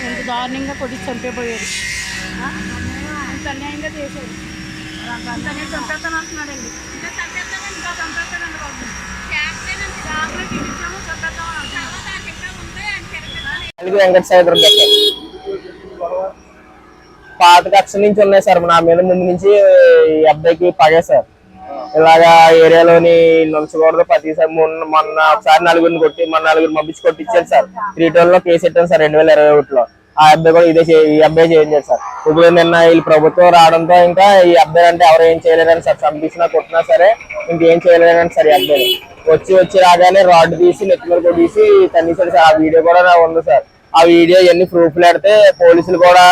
ఎంత దారుణంగా కొట్టి చంపేపోయారు అంత అన్యాయంగా చేశారు పాత కక్ష నుంచి ఉన్నాయి సార్ నా మీద ముందు నుంచి ఈ అబ్బాయికి పగే సార్ ఇలాగా ఏరియాలోని నిలిచకూడదు ప్రతిసారి మొన్న మొన్న ఒకసారి నలుగురిని కొట్టి మన నలుగురు పంపించి కొట్టించారు సార్. త్రీ టోల్లో కేసు పెట్టాను సార్ రెండు వేల ఇరవై ఒకటిలో. ఆ అబ్బాయి కూడా ఇదే ఈ అబ్బాయి చేయించారు సార్. ఇప్పుడు నిన్న వీళ్ళు ప్రభుత్వం రావడంతో ఇంకా ఈ అబ్బాయి అంటే ఎవరు ఏం చేయలేదని సార్. చంపించినా కొట్టినా సరే ఇంకేం చేయలేదని సార్ ఈ అబ్బాయి. వచ్చి వచ్చి రాగానే రాడ్ తీసి నెత్తిమీద కొట్టేసి తన్నేసాడు సార్ ఆ వీడియో కూడా నా ఉంది సార్. ఆ వీడియో ఇవన్నీ ప్రూఫ్లు పెడితే పోలీసులు కూడా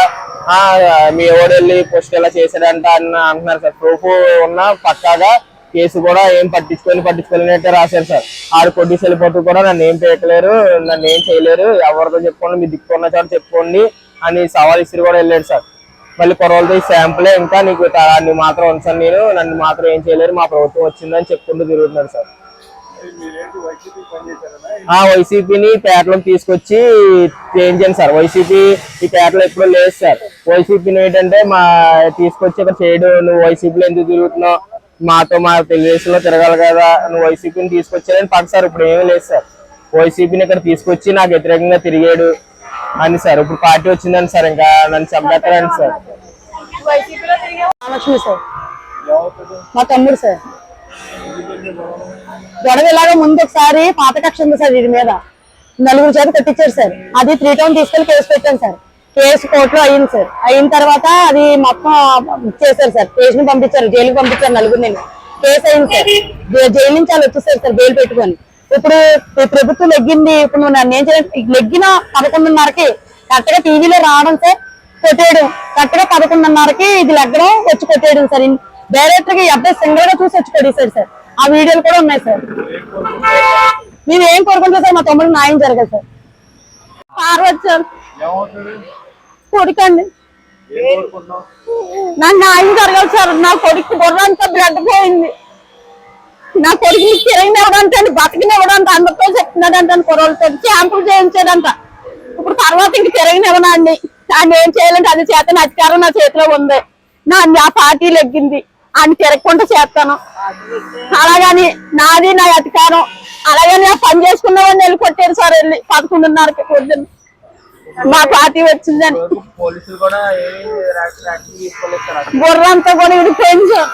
మీ ఎవడు వెళ్ళి పోస్ట్ ఎలా చేశాడంట అని అంటున్నారు సార్. ప్రూఫ్ ఉన్న పక్కాగా కేసు కూడా ఏం పట్టించుకొని పట్టించుకోలేనట్టే రాశారు సార్. ఆడు కొద్ది వెళ్ళిపోతూ కూడా నన్ను ఏం చేయట్లేరు నన్ను ఏం చేయలేరు ఎవరితో చెప్పుకోండి మీ దిక్కున్న చోట చెప్పుకోండి అని సవాల్ ఇసిరి కూడా వెళ్ళాడు సార్. మళ్ళీ కొరవలతో ఈ శాంపులే ఇంకా నీకు నువ్వు మాత్రం ఉంచాను నేను నన్ను మాత్రం ఏం చేయలేరు మా ప్రభుత్వం వచ్చిందని చెప్పుకుంటూ తిరుగుతున్నాడు సార్. ఆ వైసీపీని పేటలో తీసుకొచ్చి చేయించాను సార్. వైసీపీ ఈ పేటలో ఎప్పుడూ లేదు సార్. వైసీపీని ఏంటంటే మా తీసుకొచ్చి ఇక్కడ చేయడు. నువ్వు వైసీపీలో ఎందుకు తిరుగుతున్నావు? మాతో మా తెలుగుదేశంలో తిరగాలి కదా. నువ్వు వైసీపీని తీసుకొచ్చారని పక్క సార్ ఇప్పుడు ఏమీ లేదు సార్. వైసీపీని ఇక్కడ తీసుకొచ్చి నాకు వ్యతిరేకంగా తిరిగాడు అని సార్. ఇప్పుడు పార్టీ వచ్చిందని సార్ ఇంకా నన్ను చంపేస్తారని సార్. లక్ష్మి సార్ మా తమ్ముడు సార్. గొడవ ఇలాగా ముందు ఒకసారి పాత కక్ష ఉంది సార్ దీని మీద. నలుగురు చేత కొట్టించారు సార్. అది త్రీ టౌన్ తీసుకెళ్ళి కేసు పెట్టాను సార్. కేసు కోర్టులో అయింది సార్. అయిన తర్వాత అది మొత్తం చేశారు సార్. కేసుని పంపించారు జైలుకి పంపించారు నలుగురిని కేసు అయింది సార్. జైలు నుంచి వాళ్ళు వచ్చేసారు సార్ బెయిల్ పెట్టుకొని. ఇప్పుడు ప్రభుత్వం లెగ్గింది. ఇప్పుడు నువ్వు నన్ను ఏం చేయాలి లెగ్గిన పదకొండున్నరకి కరెక్ట్గా టీవీలో రావడం సార్ కొట్టేయడం. కరెక్ట్గా పదకొండున్నరకి ఇది లెగ్గడం వచ్చి కొట్టేయడం సార్. డైరెక్టర్గా అబ్బాయి సింగల్గా చూసి వచ్చి కొట్టేశారు సార్. ఆ వీడియోలు కూడా ఉన్నాయి సార్. మేము ఏం కోరుకుంటాం సార్ మా తమ్ముడు న్యాయం జరగదు సార్. పార్వతి సార్. కొడుకండి. నా న్యాయం జరగదు సార్. నా కొడుకు బుర్రంతా బ్లడ్ పోయింది. నా కొడుకుని తిరగిన ఇవ్వడంటే బతికిన అందరితో చెప్తున్నాడంట కుర్రలతో శాంపుల్ చేయించాడంట. ఇప్పుడు తర్వాత ఇంక తిరగిన ఇవ్వనండి. నేను ఏం చేయాలంటే అది చేతన అధికారం నా చేతిలో ఉంది. నా నా పార్టీ లెగ్గింది. ఆయన తిరగకుండా చేస్తాను. అలాగని నాది నా అధికారం. అలాగని ఆ పని చేసుకున్నామని వెళ్ళి కొట్టారు సార్ వెళ్ళి పదకొండున్నరకి పొద్దున్న. మా పార్టీ వచ్చిందని. బుర్రంతా కూడా విడిపోయింది సార్